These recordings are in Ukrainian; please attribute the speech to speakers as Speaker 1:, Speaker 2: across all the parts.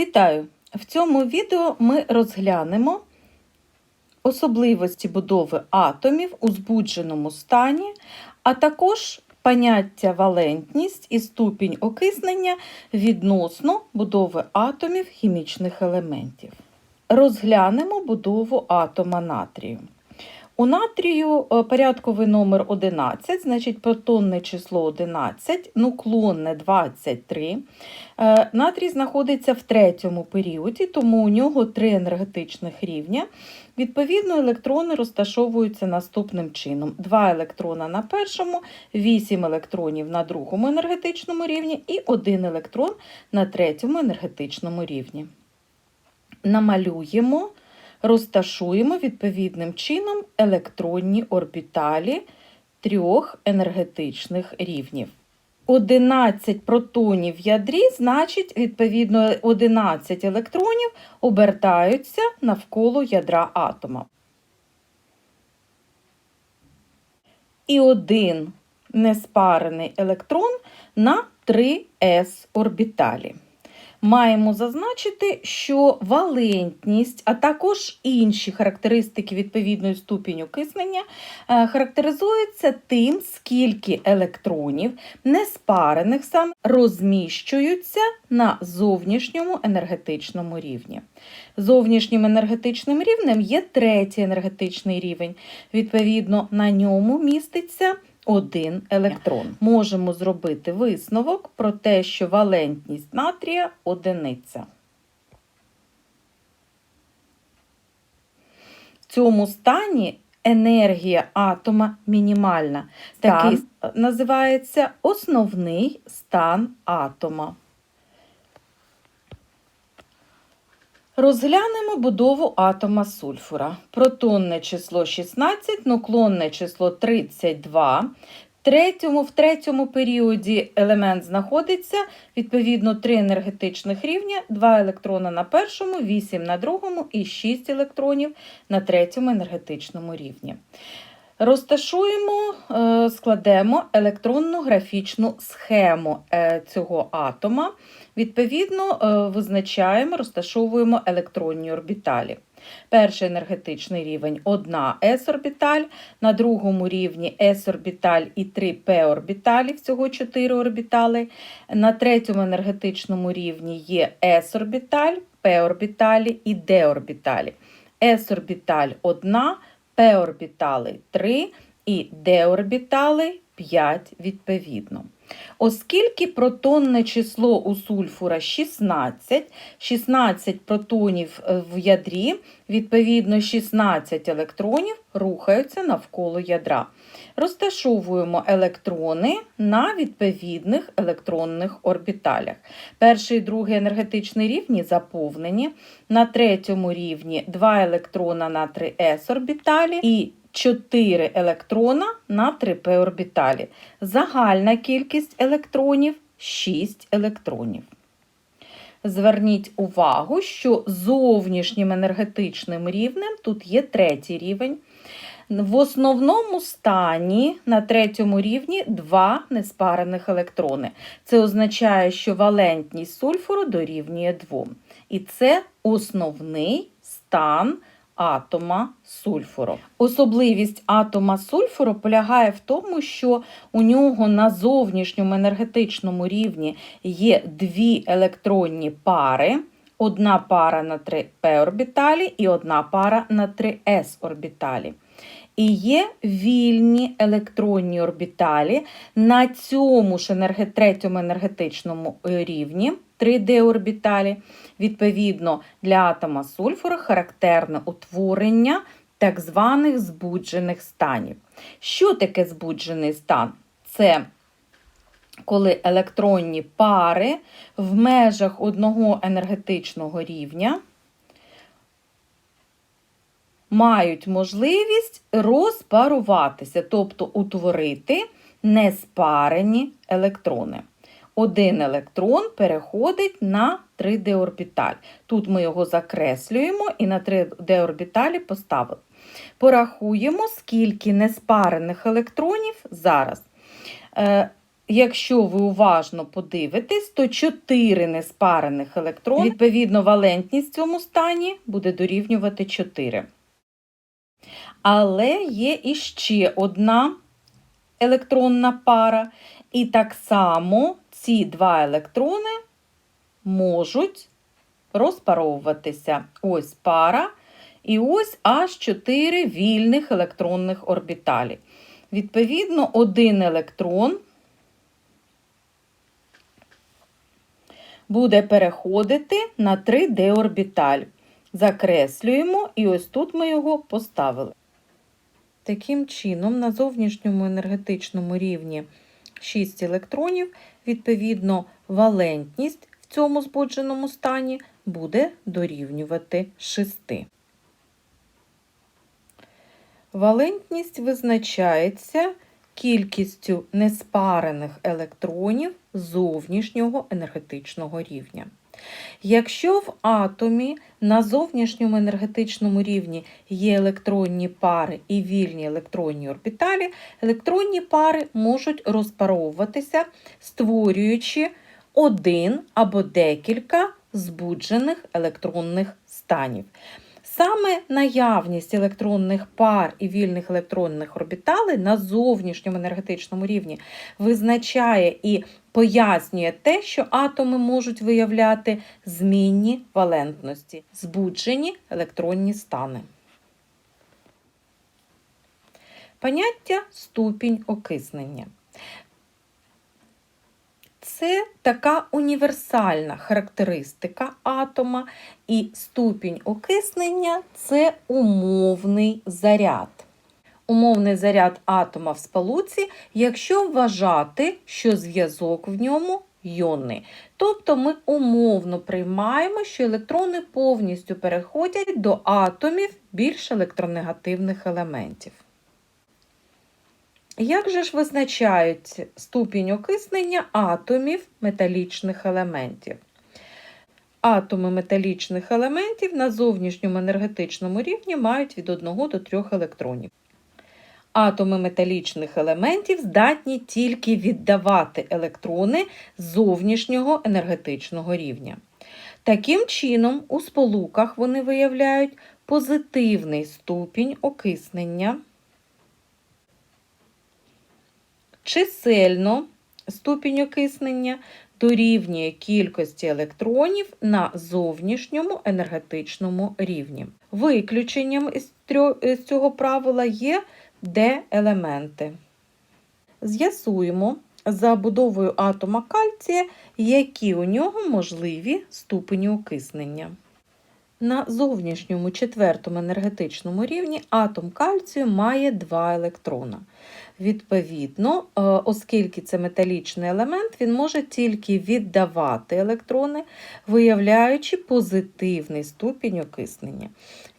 Speaker 1: Вітаю! В цьому відео ми розглянемо особливості будови атомів у збудженому стані, а також поняття валентність і ступінь окиснення відносно будови атомів хімічних елементів. Розглянемо будову атома натрію. У натрію е, порядковий номер 11, значить протонне число 11, нуклонне 23. Е, Натрій знаходиться в третьому періоді, тому у нього три енергетичних рівня. Відповідно, електрони розташовуються наступним чином: 2 електрона на першому, 8 електронів на другому енергетичному рівні і 1 електрон на третьому енергетичному рівні. Намалюємо розташуємо відповідним чином електронні орбіталі трьох енергетичних рівнів. 11 протонів в ядрі, значить, відповідно, 11 електронів обертаються навколо ядра атома. І один неспарений електрон на 3s орбіталі маємо зазначити, що валентність, а також інші характеристики відповідної ступінь окиснення е, характеризуються тим, скільки електронів, неспарених сам, розміщуються на зовнішньому енергетичному рівні. Зовнішнім енергетичним рівнем є третій енергетичний рівень. Відповідно, на ньому міститься один електрон. Можемо зробити висновок про те, що валентність натрія одиниця. В цьому стані енергія атома мінімальна. Такий називається основний стан атома. Розглянемо будову атома сульфура. Протонне число 16, нуклонне число 32. Третьому, в третьому періоді елемент знаходиться відповідно 3 енергетичних рівня, 2 електрона на першому, 8 на другому і 6 електронів на третьому енергетичному рівні. Розташуємо, е, складемо електронну графічну схему е, цього атома. Відповідно, е, визначаємо, розташовуємо електронні орбіталі. Перший енергетичний рівень 1 s-орбіталь, на другому рівні s-орбіталь і 3 p-орбіталі, всього 4 орбітали. На третьому енергетичному рівні є s-орбіталь, p-орбіталі і d-орбіталі. s-орбіталь 1, p-орбітали 3 і d-орбітали 5 відповідно. Оскільки протонне число у сульфура 16, 16 протонів в ядрі, відповідно 16 електронів рухаються навколо ядра. Розташовуємо електрони на відповідних електронних орбіталях. Перший і другий енергетичний рівні заповнені. На третьому рівні 2 електрона на 3s орбіталі і 4 електрона на 3p орбіталі. Загальна кількість електронів 6 електронів. Зверніть увагу, що зовнішнім енергетичним рівнем тут є третій рівень. В основному стані на третьому рівні два неспарених електрони. Це означає, що валентність сульфуру дорівнює 2. І це основний стан атома сульфуру. Особливість атома сульфуру полягає в тому, що у нього на зовнішньому енергетичному рівні є дві електронні пари. Одна пара на 3p орбіталі і одна пара на 3s орбіталі. І є вільні електронні орбіталі на цьому ж енерге... третьому енергетичному е, рівні 3D орбіталі. Відповідно, для атома сульфуру характерне утворення так званих збуджених станів. Що таке збуджений стан? Це коли електронні пари в межах одного енергетичного рівня мають можливість розпаруватися, тобто утворити неспарені електрони. Один електрон переходить на 3D-орбіталь. Тут ми його закреслюємо і на 3D-орбіталі поставили. Порахуємо, скільки неспарених електронів зараз. Е, якщо ви уважно подивитесь, то 4 неспарених електрони, відповідно, валентність в цьому стані буде дорівнювати 4. Але є іще одна електронна пара, і так само ці два електрони можуть розпаровуватися. Ось пара, і ось аж 4 вільних електронних орбіталі. Відповідно, один електрон буде переходити на 3D орбіталь. Закреслюємо, і ось тут ми його поставили. Таким чином, на зовнішньому енергетичному рівні 6 електронів, відповідно, валентність в цьому збудженому стані буде дорівнювати 6. Валентність визначається кількістю неспарених електронів зовнішнього енергетичного рівня. Якщо в атомі на зовнішньому енергетичному рівні є електронні пари і вільні електронні орбіталі, електронні пари можуть розпаровуватися, створюючи один або декілька збуджених електронних станів. Саме наявність електронних пар і вільних електронних орбіталей на зовнішньому енергетичному рівні визначає і пояснює те, що атоми можуть виявляти змінні валентності, збуджені електронні стани. Поняття ступінь окиснення. Це така універсальна характеристика атома, і ступінь окиснення це умовний заряд. Умовний заряд атома в сполуці, якщо вважати, що зв'язок в ньому йонний. Тобто ми умовно приймаємо, що електрони повністю переходять до атомів більш електронегативних елементів. Як же ж визначають ступінь окиснення атомів металічних елементів? Атоми металічних елементів на зовнішньому енергетичному рівні мають від 1 до 3 електронів. Атоми металічних елементів здатні тільки віддавати електрони зовнішнього енергетичного рівня. Таким чином, у сполуках вони виявляють позитивний ступінь окиснення. Чисельно ступінь окиснення дорівнює кількості електронів на зовнішньому енергетичному рівні. Виключенням з цього правила є Д-елементи. З'ясуємо за будовою атома кальція, які у нього можливі ступені окиснення. На зовнішньому четвертому енергетичному рівні атом кальцію має два електрона. Відповідно, е, оскільки це металічний елемент, він може тільки віддавати електрони, виявляючи позитивний ступінь окиснення.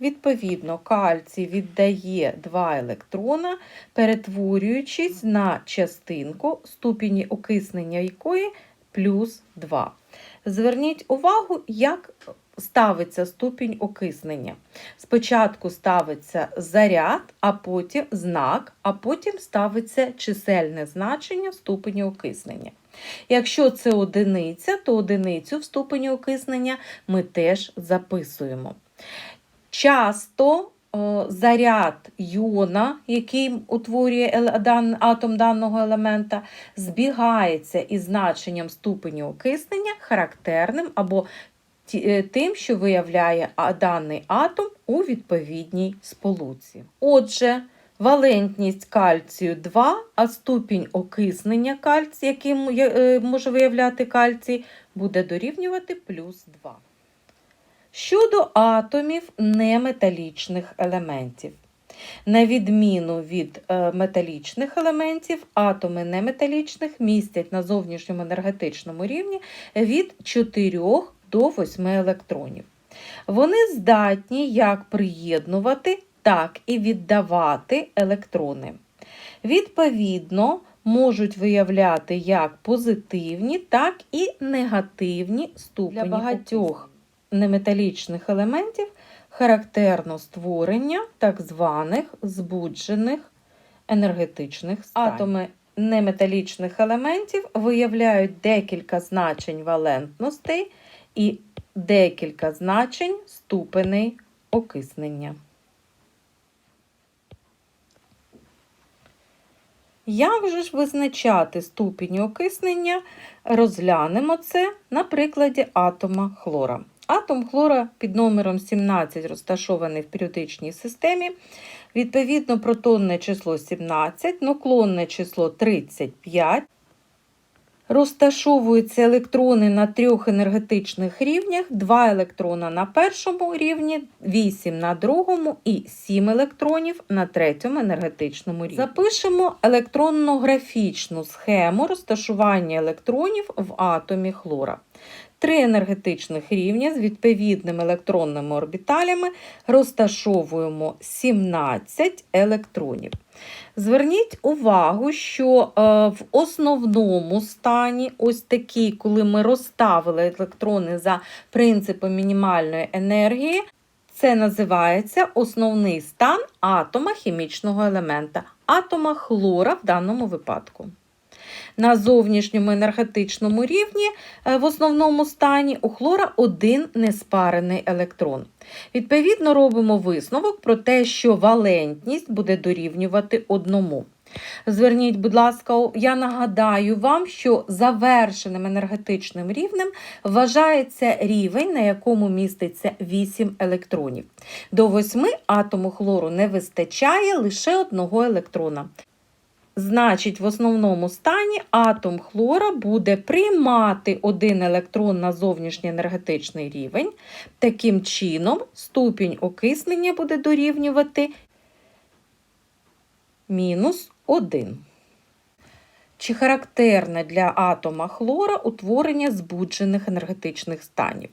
Speaker 1: Відповідно, кальцій віддає два електрона, перетворюючись на частинку, ступені окиснення якої плюс 2. Зверніть увагу, як ставиться ступінь окиснення. Спочатку ставиться заряд, а потім знак, а потім ставиться чисельне значення ступені окиснення. Якщо це одиниця, то одиницю в ступені окиснення ми теж записуємо. Часто е, заряд йона, який утворює атом даного елемента, збігається із значенням ступеню окиснення характерним або тим, що виявляє даний атом у відповідній сполуці. Отже, валентність кальцію 2, а ступінь окиснення кальцію, який е, може виявляти кальцій, буде дорівнювати плюс 2. Щодо атомів неметалічних елементів. На відміну від е, металічних елементів, атоми неметалічних містять на зовнішньому енергетичному рівні від 4 до 8 електронів. Вони здатні як приєднувати, так і віддавати електрони. Відповідно, можуть виявляти як позитивні, так і негативні ступені. Для багатьох неметалічних елементів характерно створення так званих збуджених енергетичних станів. Атоми неметалічних елементів виявляють декілька значень валентностей і декілька значень ступеней окиснення. Як же ж визначати ступінь окиснення? Розглянемо це на прикладі атома хлора. Атом хлора під номером 17 розташований в періодичній системі. Відповідно, протонне число 17, нуклонне число 35. Розташовуються електрони на трьох енергетичних рівнях: 2 електрона на першому рівні, 8 на другому і 7 електронів на третьому енергетичному рівні. Запишемо електронно-графічну схему розташування електронів в атомі хлора. Три енергетичних рівня з відповідними електронними орбіталями розташовуємо 17 електронів. Зверніть увагу, що е, в основному стані, ось такий, коли ми розставили електрони за принципом мінімальної енергії, це називається основний стан атома хімічного елемента, атома хлора в даному випадку. На зовнішньому енергетичному рівні е, в основному стані у хлора один неспарений електрон. Відповідно, робимо висновок про те, що валентність буде дорівнювати одному. Зверніть, будь ласка, я нагадаю вам, що завершеним енергетичним рівнем вважається рівень, на якому міститься 8 електронів. До 8 атому хлору не вистачає лише одного електрона. Значить, в основному стані атом хлора буде приймати один електрон на зовнішній енергетичний рівень. Таким чином, ступінь окиснення буде дорівнювати мінус 1. Чи характерне для атома хлора утворення збуджених енергетичних станів?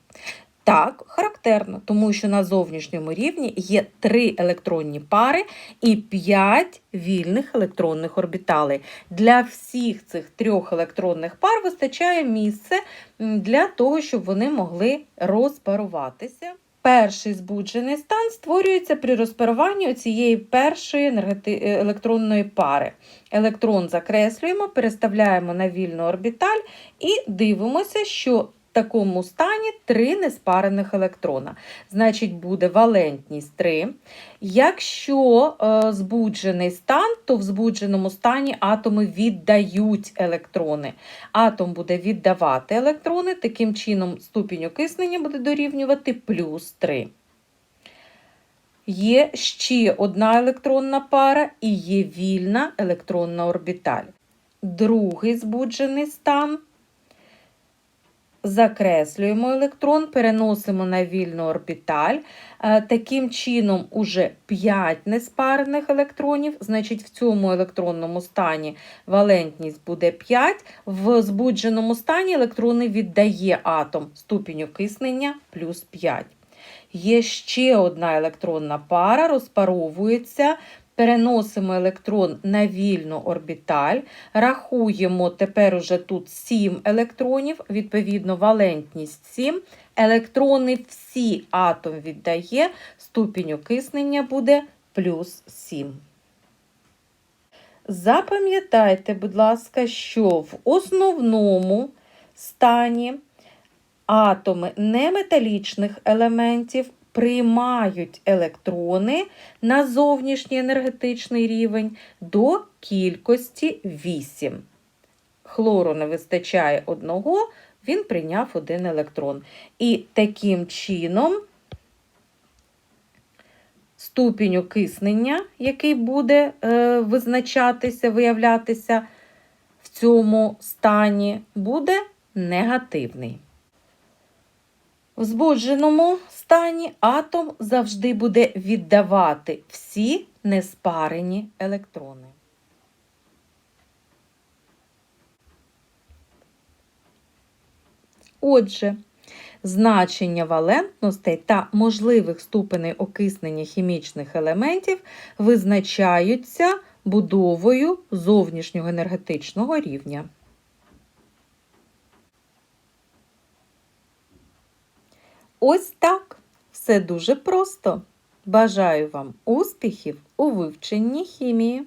Speaker 1: Так, характерно, тому що на зовнішньому рівні є три електронні пари і 5 вільних електронних орбіталей. Для всіх цих трьох електронних пар вистачає місце для того, щоб вони могли розпаруватися. Перший збуджений стан створюється при розпаруванні цієї першої електронної пари. Електрон закреслюємо, переставляємо на вільну орбіталь і дивимося, що такому стані три неспарених електрона. Значить, буде валентність 3. Якщо е, збуджений стан, то в збудженому стані атоми віддають електрони. Атом буде віддавати електрони, таким чином ступінь окиснення буде дорівнювати плюс 3. Є ще одна електронна пара і є вільна електронна орбіталь. Другий збуджений стан закреслюємо електрон, переносимо на вільну орбіталь. Е, таким чином, уже 5 неспарених електронів, значить, в цьому електронному стані валентність буде 5. В збудженому стані електрони віддає атом ступінь окиснення плюс 5. Є ще одна електронна пара, розпаровується переносимо електрон на вільну орбіталь, рахуємо тепер уже тут 7 електронів, відповідно, валентність 7. Електрони всі атом віддає, ступінь окиснення буде плюс 7. Запам'ятайте, будь ласка, що в основному стані атоми неметалічних елементів приймають електрони на зовнішній енергетичний рівень до кількості 8. Хлору не вистачає одного, він прийняв один електрон. І таким чином ступінь окиснення, який буде е, визначатися, виявлятися в цьому стані, буде негативний. В збудженому стані атом завжди буде віддавати всі неспарені електрони. Отже, значення валентностей та можливих ступеней окиснення хімічних елементів визначаються будовою зовнішнього енергетичного рівня. Ось так. Все дуже просто. Бажаю вам успіхів у вивченні хімії.